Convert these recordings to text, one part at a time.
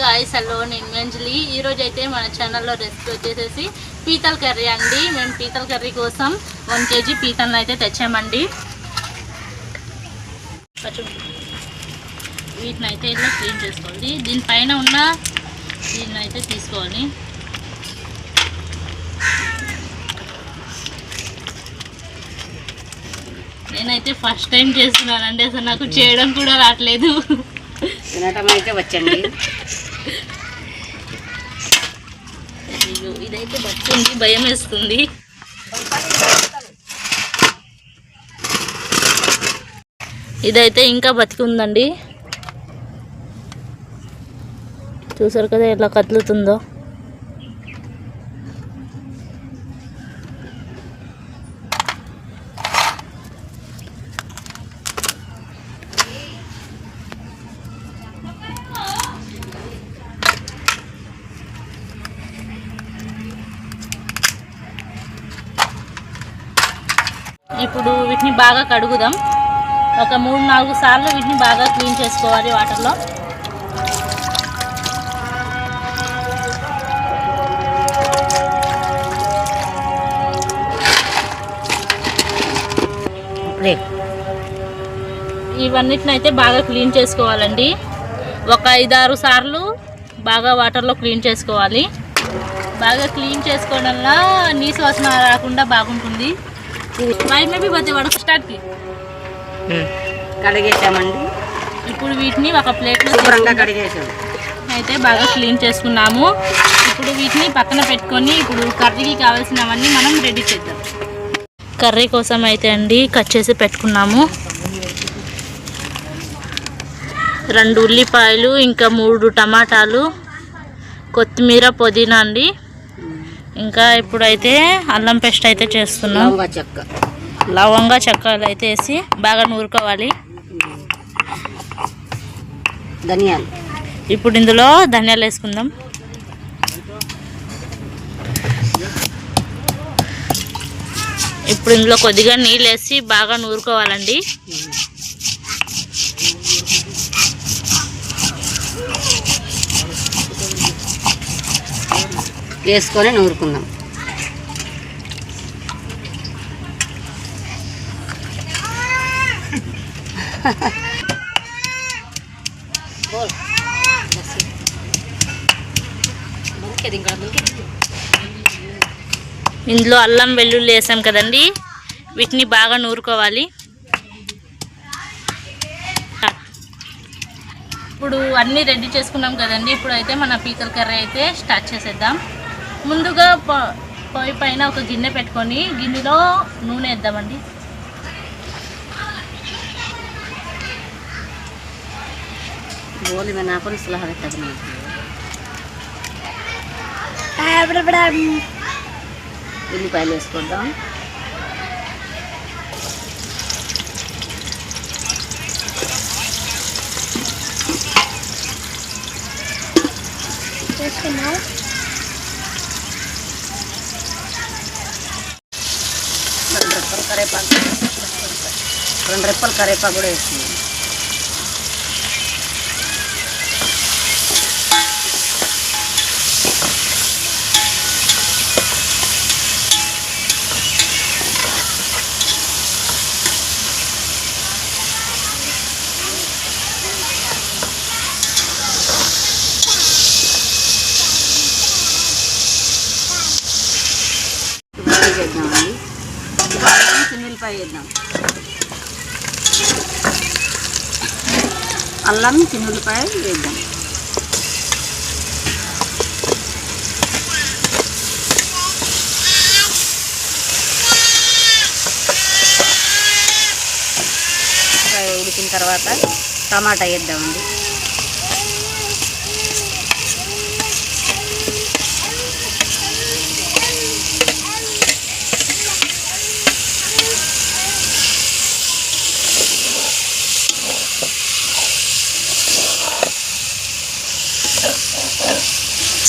Guys hello నేను మంజలి ఈరోజు అయితే మన ఛానల్లో రెసిపీ వచ్చేసేసి పీతల కర్రీ అండి. మేము పీతల కర్రీ కోసం వన్ కేజీ పీతలను అయితే తెచ్చామండి. వీటిని అయితే ఇలా క్లీన్ చేసుకోవాలి. దీనిపైన ఉన్న దీన్ని అయితే తీసుకోవాలి. నేనైతే ఫస్ట్ టైం చేస్తున్నానండి. అసలు నాకు చేయడం కూడా రావట్లేదు. తినటం అయితే వచ్చండి. అయ్యో, ఇదైతే బచ్చింది భయం వేస్తుంది. ఇదైతే ఇంకా బతికుందండి. చూసారు కదా ఎలా కదులుతుందో. ఇప్పుడు వీటిని బాగా కడుగుదాం. ఒక మూడు నాలుగు సార్లు వీటిని బాగా క్లీన్ చేసుకోవాలి వాటర్లో. ఇప్పుడే ఇవన్నిటిని అయితే బాగా క్లీన్ చేసుకోవాలండి. ఒక ఐదారు సార్లు బాగా వాటర్లో క్లీన్ చేసుకోవాలి. బాగా క్లీన్ చేసుకోవడం వల్ల నీసు వాసన రాకుండా బాగుంటుంది. వైట్ మేబీ పోతే వాడు స్టార్ట్కి కడిగేసామండి. ఇప్పుడు వీటిని ఒక ప్లేట్లో శుభ్రంగా అయితే బాగా క్లీన్ చేసుకున్నాము. ఇప్పుడు వీటిని పక్కన పెట్టుకొని ఇప్పుడు కర్రీకి కావాల్సినవన్నీ మనం రెడీ చేద్దాం. కర్రీ కోసం అయితే అండి కట్ చేసి పెట్టుకున్నాము. రెండు ఉల్లిపాయలు ఇంకా మూడు టమాటాలు కొత్తిమీర పుదీనా అండి. ఇంకా ఇప్పుడైతే అల్లం పేస్ట్ అయితే చేస్తున్నాం. లవంగా చెక్క. లవంగా చెక్కలు అయితే వేసి బాగా నూరుకోవాలి. ధనియాలు. ఇప్పుడు ఇందులో ధనియాలు వేసుకుందాం. ఇప్పుడు ఇందులో కొద్దిగా నీళ్ళు వేసి బాగా నూరుకోవాలండి. వేసుకొని నూరుకుందాం. ఇందులో అల్లం వెల్లుల్లి వేసాం కదండి. వీటిని బాగా నూరుకోవాలి. ఇప్పుడు అన్నీ రెడీ చేసుకున్నాం కదండి. ఇప్పుడు అయితే మన పీతల కర్రీ అయితే స్టార్ట్ చేసేద్దాం. ముందుగా పొయ్యి పైన ఒక గిన్నె పెట్టుకొని గిన్నెలో నూనె వేద్దామండి. నాకు సలహా ఉల్లిపాయలు వేసుకుందాం. వేసుకున్నాం కరేపాకు. రెండు రెప్పలు కరేపాకు కూడా వేస్తుంది ఉల్లిపాయ వేద్దాం అల్లం చిన్నులపాయ వేద్దాం. ఉడికిన తర్వాత టమాటా వేద్దామండి.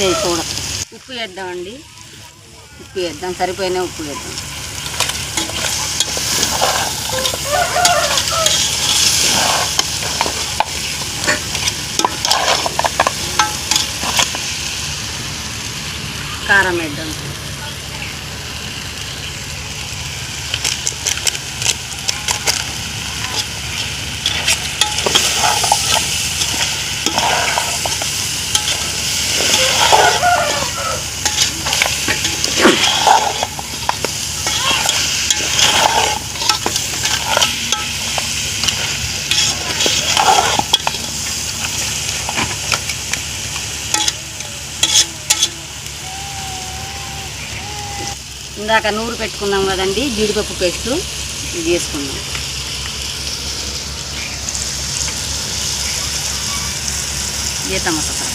చేయి ఉప్పు వేద్దామండి ఉప్పు వేద్దాం సరిపోయిన ఉప్పు వేద్దాం కారం వేద్దాం. ఇందాక నూరు పెట్టుకున్నాం కదండి జీడిపప్పు పేస్ట్. ఇది వేసుకుందాం. గీతం మసాలా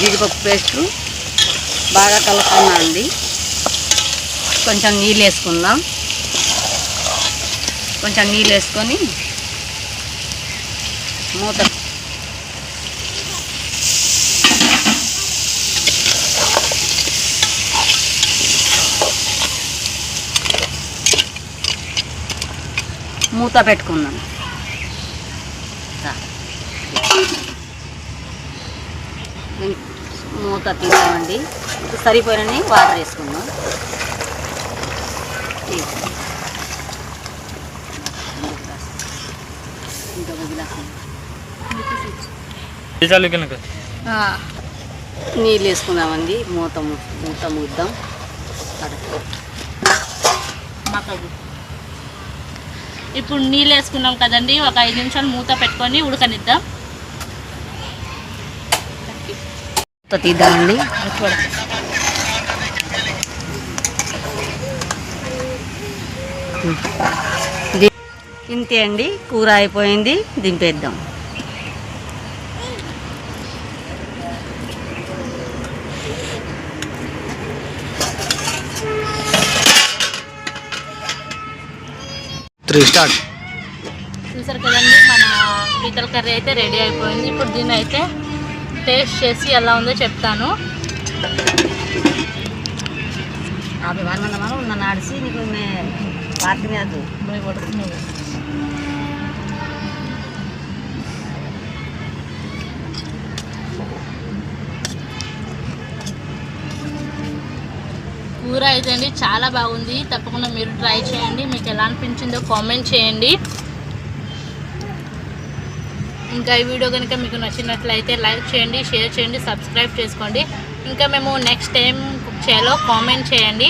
జీడిపప్పు పేస్ట్ బాగా కలుపుకున్నాం అండి కొంచెం నీళ్ళు వేసుకుందాం. కొంచెం నీళ్ళు వేసుకొని మూత. మూత పెట్టుకున్నాను మూత తీసామండి. ఇప్పుడు సరిపోయినని వాటర్ వేసుకుందాం. నీళ్ళు వేసుకుందామండి. మూత మూత ముద్దాం. ఇప్పుడు నీళ్ళు వేసుకున్నాం కదండి. ఒక ఐదు నిమిషాలు మూత పెట్టుకొని ఉడకనిద్దాం. తీద్దామండి ది- ఇంతే అండి కూర అయిపోయింది దింపేద్దాం. Three start. చూసారు కదండి మన పీతల కర్రీ అయితే రెడీ అయిపోయింది. ఇప్పుడు దీన్ని అయితే టేస్ట్ చేసి ఎలా ఉందో చెప్తాను. యాభై వాళ్ళ మనం నన్ను ఆడిసి నీకు పార్టీ మీద. అయితే అండి చాలా బాగుంది. తప్పకుండా మీరు ట్రై చేయండి. మీకు ఎలా అనిపించిందో కామెంట్ చేయండి. ఇంకా ఈ వీడియో కనుక మీకు నచ్చినట్లయితే లైక్ చేయండి షేర్ చేయండి సబ్స్క్రైబ్ చేసుకోండి. ఇంకా మేము నెక్స్ట్ టైం కుక్ చేయాలో కామెంట్ చేయండి.